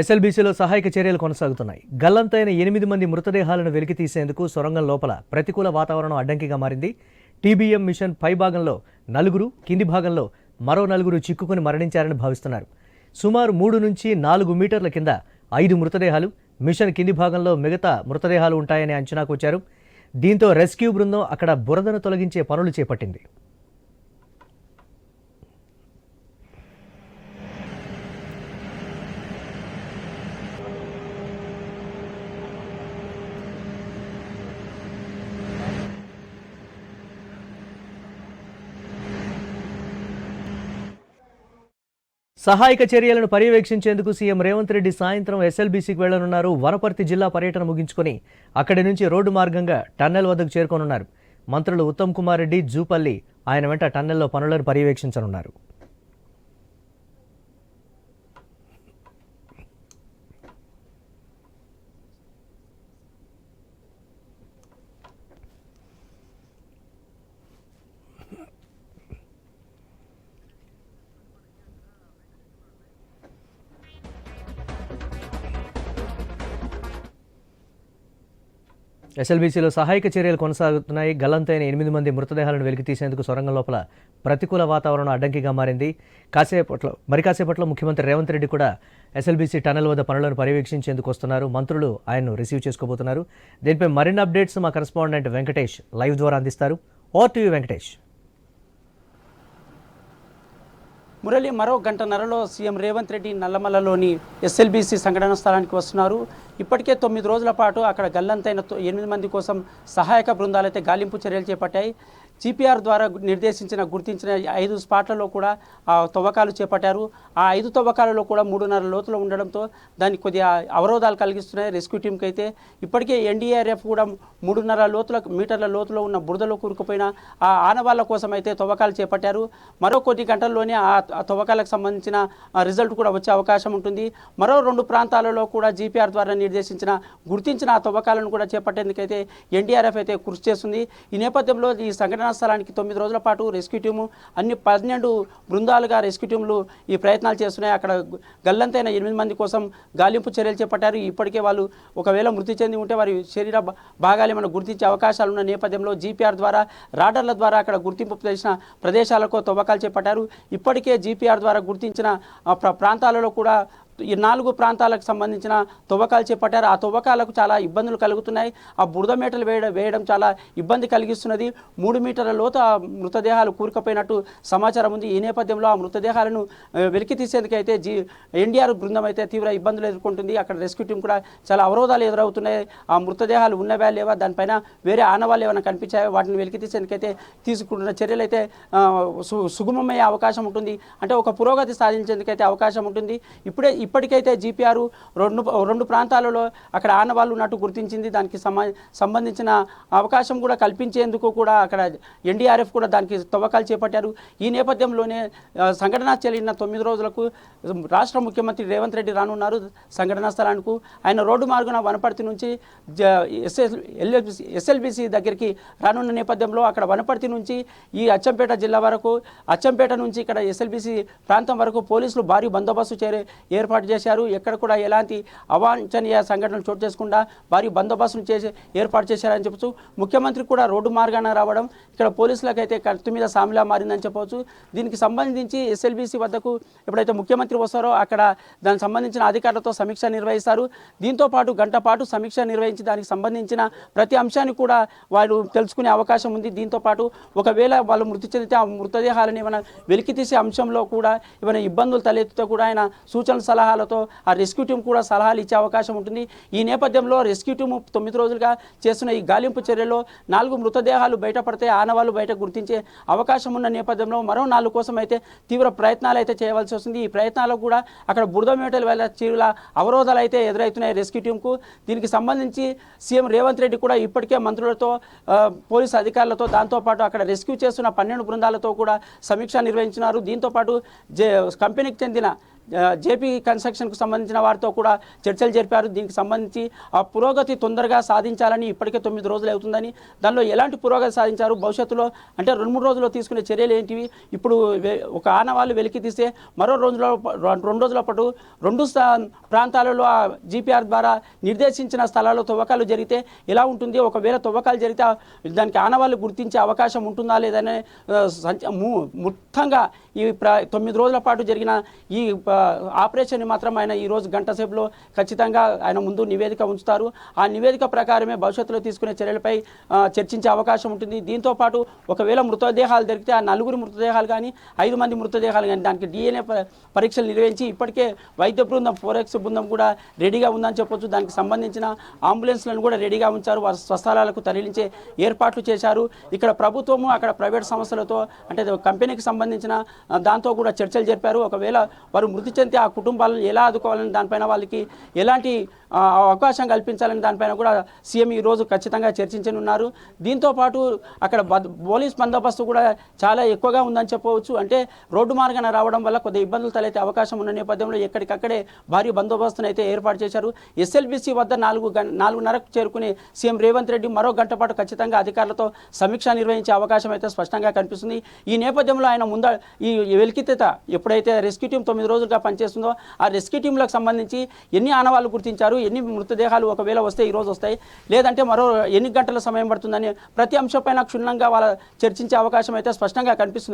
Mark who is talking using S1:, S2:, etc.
S1: ఎస్ఎల్బీసీలో సహాయక చర్యలు కొనసాగుతున్నాయి. గల్లంతైన ఎనిమిది మంది మృతదేహాలను వెలికి తీసేందుకు సొరంగం లోపల ప్రతికూల వాతావరణం అడ్డంకిగా మారింది. టీబీఎం మిషన్ పై భాగంలో నలుగురు కింది భాగంలో మరో నలుగురు చిక్కుకుని మరణించారని భావిస్తున్నారు. సుమారు మూడు నుంచి నాలుగు మీటర్ల కింద ఐదు మృతదేహాలు మిషన్ కింది భాగంలో మిగతా మృతదేహాలు ఉంటాయని అంచనాకు వచ్చారు. దీంతో రెస్క్యూ బృందం అక్కడ బురదను తొలగించే పనులు చేపట్టింది. సహాయక చర్యలను పర్యవేక్షించేందుకు సీఎం రేవంత్ రెడ్డి సాయంత్రం ఎస్ఎల్బీసీకి వెళ్ళనున్నారు. వనపర్తి జిల్లా పర్యటన ముగించుకొని అక్కడి నుంచి రోడ్డు మార్గంగా టన్నెల్ వద్దకు చేరుకోనున్నారు. మంత్రులు ఉత్తమ్ కుమార్ రెడ్డి జూపల్లి ఆయన వెంట టన్నెల్లో పనులను పర్యవేక్షించనున్నారు. ఎస్ఎల్బీసీలో సహాయక చర్యలు కొనసాగుతున్నాయి. గల్లంతైన ఎనిమిది మంది మృతదేహాలను వెలికి తీసేందుకు సొరంగం లోపల ప్రతికూల వాతావరణం అడ్డంకిగా మారింది. కాసేపట్లో మరి కాసేపట్లో ముఖ్యమంత్రి రేవంత్ రెడ్డి కూడా ఎస్ఎల్బీసీ టనల్ వద్ద పనులను పర్యవేక్షించేందుకు వస్తున్నారు. మంత్రులు ఆయన్ను రిసీవ్ చేసుకోబోతున్నారు. దీనిపై మరిన్ని అప్డేట్స్ మా కరెస్పాండెంట్ వెంకటేష్ లైవ్ ద్వారా అందిస్తారు. ఓ టీవీ వెంకటేష్.
S2: మురళి మరో గంటన్నరలో సీఎం రేవంత్ రెడ్డి నల్లమలలోని ఎస్ఎల్బీసీ సంఘటన స్థలానికి వస్తున్నారు. ఇప్పటికే తొమ్మిది రోజుల పాటు అక్కడ గల్లంతైన ఎనిమిది మంది కోసం సహాయక బృందాలు అయితే గాలింపు చర్యలు చేపట్టాయి. జీపీఆర్ ద్వారా నిర్దేశించిన గుర్తించిన ఐదు స్పాట్లలో కూడా ఆ తవ్వకాలు చేపట్టారు. ఆ ఐదు తవ్వకాలలో కూడా మూడున్నర లోతులో ఉండడంతో దానికి కొద్దిగా అవరోధాలు కలిగిస్తున్నాయి. రెస్క్యూ టీంకి అయితే ఇప్పటికే ఎన్డీఆర్ఎఫ్ కూడా మూడున్నర లోతుల మీటర్ల లోతులో ఉన్న బురదలో కూరుకుపోయిన ఆ ఆనవాళ్ళ కోసం అయితే తవ్వకాలు చేపట్టారు. మరో కొద్ది గంటల్లోనే ఆ తవ్వకాలకు సంబంధించిన రిజల్ట్ కూడా వచ్చే అవకాశం ఉంటుంది. మరో రెండు ప్రాంతాలలో కూడా జీపీఆర్ ద్వారా నిర్దేశించిన గుర్తించిన ఆ తవ్వకాలను కూడా చేపట్టేందుకైతే ఎన్డీఆర్ఎఫ్ అయితే కృషి చేస్తుంది. ఈ నేపథ్యంలో ఈ సంఘటనా స్థలానికి తొమ్మిది రోజుల పాటు రెస్క్యూ టీము అన్ని పన్నెండు బృందాలుగా రెస్క్యూ టీంలు ఈ ప్రయత్నాలు చేస్తున్నాయి. అక్కడ గల్లంతైన ఎనిమిది మంది కోసం గాలింపు చర్యలు చేపట్టారు. ఇప్పటికే వాళ్ళు ఒకవేళ మృతి చెంది ఉంటే వారి శరీర భాగాలు ఏమైనా గుర్తించే అవకాశాలు ఉన్న నేపథ్యంలో జీపీఆర్ ద్వారా రాడర్ల ద్వారా అక్కడ గుర్తింపు చేసిన ప్రదేశాలకు తవ్వకాలు చేపట్టారు. ఇప్పటికే జీపీఆర్ ద్వారా గుర్తించిన ప్ర- ప్రాంతాలలో కూడా ఈ నాలుగు ప్రాంతాలకు సంబంధించిన తవ్వకాలు చేపట్టారు. ఆ తవ్వకాలకు చాలా ఇబ్బందులు కలుగుతున్నాయి. ఆ బురద మేటలు వేయడం వేయడం చాలా ఇబ్బంది కలిగిస్తున్నది. మూడు మీటర్ల లోతు ఆ మృతదేహాలు కూరుకుపోయినట్టు సమాచారం ఉంది. ఈ నేపథ్యంలో ఆ మృతదేహాలను వెలికి తీసేందుకైతే జీ ఎన్డీఆర్ బృందం అయితే తీవ్ర ఇబ్బందులు ఎదుర్కొంటుంది. అక్కడ రెస్క్యూ టీం కూడా చాలా అవరోధాలు ఎదురవుతున్నాయి. ఆ మృతదేహాలు ఉన్నవా లేవా? దానిపైన వేరే ఆనవాళ్ళు ఏమైనా కనిపించాయో? వాటిని వెలికి తీసేందుకైతే తీసుకుంటున్న చర్యలు అయితే సు సుగమమయ్యే అవకాశం ఉంటుంది. అంటే ఒక పురోగతి సాధించేందుకైతే అవకాశం ఉంటుంది. ఇప్పుడే ఇప్పటికైతే జీపీఆర్ రెండు రెండు ప్రాంతాలలో అక్కడ ఆనవాళ్ళు ఉన్నట్టు గుర్తించింది. దానికి సంబంధించిన అవకాశం కూడా కల్పించేందుకు కూడా అక్కడ ఎన్డీఆర్ఎఫ్ కూడా దానికి తవ్వకాలు చేపట్టారు. ఈ నేపథ్యంలోనే సంఘటన చెల్లిన తొమ్మిది రోజులకు రాష్ట్ర ముఖ్యమంత్రి రేవంత్ రెడ్డి రానున్నారు సంఘటనా స్థలానికి. ఆయన రోడ్డు మార్గున వనపర్తి నుంచి ఎస్ఎల్ ఎస్ఎల్బిసి దగ్గరికి రానున్న నేపథ్యంలో అక్కడ వనపర్తి నుంచి ఈ అచ్చంపేట జిల్లా వరకు అచ్చంపేట నుంచి ఇక్కడ ఎస్ఎల్బిసి ప్రాంతం వరకు పోలీసులు భారీ బందోబస్తు చేరే ఏర్పాటు ఏర్పాటు చేశారు. ఎక్కడ కూడా ఎలాంటి అవాంఛనీయ సంఘటనలు చోటు చేసుకుండా భారీ బందోబస్తును చేసి ఏర్పాటు చేశారని చెప్పచ్చు ముఖ్యమంత్రి కూడా రోడ్డు మార్గాన రావడం ఇక్కడ పోలీసులకైతే కత్తి మీద సామిలా మారిందని చెప్పవచ్చు. దీనికి సంబంధించి ఎస్ఎల్బిసి వద్దకు ఎప్పుడైతే ముఖ్యమంత్రి వస్తారో అక్కడ దానికి సంబంధించిన అధికారులతో సమీక్ష నిర్వహిస్తారు. దీంతో పాటు గంట పాటు సమీక్ష నిర్వహించి దానికి సంబంధించిన ప్రతి అంశాన్ని కూడా వాళ్ళు తెలుసుకునే అవకాశం ఉంది. దీంతో పాటు ఒకవేళ వాళ్ళు మృతి చెందితే ఆ మృతదేహాలను ఏమైనా వెలికి తీసే అంశంలో కూడా ఏమైనా ఇబ్బందులు తలెత్తితే కూడా ఆయన సూచన సలహాలతో ఆ రెస్క్యూ టీం కూడా సలహాలు ఇచ్చే అవకాశం ఉంటుంది. ఈ నేపథ్యంలో రెస్క్యూ టీం తొమ్మిది రోజులుగా చేస్తున్న ఈ గాలింపు చర్యలో నాలుగు మృతదేహాలు బయటపడితే ఆనవాళ్ళు బయట గుర్తించే అవకాశం ఉన్న నేపథ్యంలో మరో నాలుగు కోసం అయితే తీవ్ర ప్రయత్నాలు అయితే చేయవలసి వస్తుంది. ఈ ప్రయత్నాలకు కూడా అక్కడ బురద మేటలు వెళ్ళ చీరుల అవరోధాలు అయితే ఎదురవుతున్నాయి రెస్క్యూ టీంకు దీనికి సంబంధించి సీఎం రేవంత్ రెడ్డి కూడా ఇప్పటికే మంత్రులతో పోలీసు అధికారులతో దాంతోపాటు అక్కడ రెస్క్యూ చేస్తున్న పన్నెండు బృందాలతో కూడా సమీక్ష నిర్వహించినారు. దీంతోపాటు జే కంపెనీకి చెందిన జేపీ కన్స్ట్రక్షన్కు సంబంధించిన వారితో కూడా చర్చలు జరిపారు. దీనికి సంబంధించి ఆ పురోగతి తొందరగా సాధించాలని ఇప్పటికే తొమ్మిది రోజులు అవుతుందని దానిలో ఎలాంటి పురోగతి సాధించారు భవిష్యత్తులో అంటే రెండు మూడు రోజుల్లో తీసుకునే చర్యలు ఏంటివి? ఇప్పుడు ఒక ఆనవాళ్ళు వెలికి తీస్తే మరో రోజుల రెండు రోజుల పాటు రెండు ప్రాంతాలలో ఆ జీపీఆర్ ద్వారా నిర్దేశించిన స్థలాల్లో తవ్వకాలు జరిగితే ఎలా ఉంటుంది? ఒకవేళ తవ్వకాలు జరిగితే దానికి ఆనవాళ్ళు గుర్తించే అవకాశం ఉంటుందా లేదనే సంచ- మొత్తంగా ఈ ప్ర తొమ్మిది రోజుల పాటు జరిగిన ఈ ఆపరేషన్ని మాత్రం ఆయన ఈరోజు గంట సేపులో ఖచ్చితంగా ఆయన ముందు నివేదిక ఉంచుతారు. ఆ నివేదిక ప్రకారమే భవిష్యత్తులో తీసుకునే చర్యలపై చర్చించే అవకాశం ఉంటుంది. దీంతో పాటు ఒకవేళ మృతదేహాలు దొరికితే ఆ నలుగురు మృతదేహాలు కానీ ఐదు మంది మృతదేహాలు కానీ దానికి డిఎన్ఏ పరీక్షలు నిర్వహించి ఇప్పటికే వైద్య బృందం ఫోరెక్స్ బృందం కూడా రెడీగా ఉందని చెప్పొచ్చు. దానికి సంబంధించిన అంబులెన్స్లను కూడా రెడీగా ఉంచారు. వారి స్వస్థలాలకు తరలించే ఏర్పాట్లు చేశారు. ఇక్కడ ప్రభుత్వము అక్కడ ప్రైవేట్ సంస్థలతో అంటే కంపెనీకి సంబంధించిన దాంతో కూడా చర్చలు జరిపారు. ఒకవేళ వారు మృతి చెందితే ఆ కుటుంబాలను ఎలా ఆదుకోవాలని దానిపైన వాళ్ళకి ఎలాంటి అవకాశం కల్పించాలని దానిపైన కూడా సీఎం ఈరోజు ఖచ్చితంగా చర్చించనున్నారు. దీంతో పాటు అక్కడ బద్- పోలీస్ బందోబస్తు కూడా చాలా ఎక్కువగా ఉందని చెప్పవచ్చు. అంటే రోడ్డు మార్గాన రావడం వల్ల కొద్ది ఇబ్బందులు తలెత్తే అవకాశం ఉన్న నేపథ్యంలో ఎక్కడికక్కడే భారీ బందోబస్తును అయితే ఏర్పాటు చేశారు. ఎస్ఎల్బిసి వద్ద నాలుగు నాలుగున్నరకు చేరుకునే సీఎం రేవంత్ రెడ్డి మరో గంట పాటు ఖచ్చితంగా అధికారులతో సమీక్ష నిర్వహించే అవకాశం అయితే స్పష్టంగా కనిపిస్తుంది. ఈ నేపథ్యంలో ఆయన ముంద ఈ వెలికితేత ఎప్పుడైతే రెస్క్యూ టీం తొమ్మిది రోజులుగా పనిచేస్తుందో ఆ రెస్క్యూ టీంలకు సంబంధించి ఎన్ని ఆనవాళ్ళు గుర్తించారు ఎన్ని మృతదేహాలు ఒకవేళ వస్తే ఈ రోజు వస్తాయి లేదంటే మరో ఎన్ని గంటల సమయం పడుతుందని ప్రతి అంశంపైన క్షుణ్ణంగా వాళ్ళ చర్చించే అవకాశం అయితే స్పష్టంగా కనిపిస్తుంది.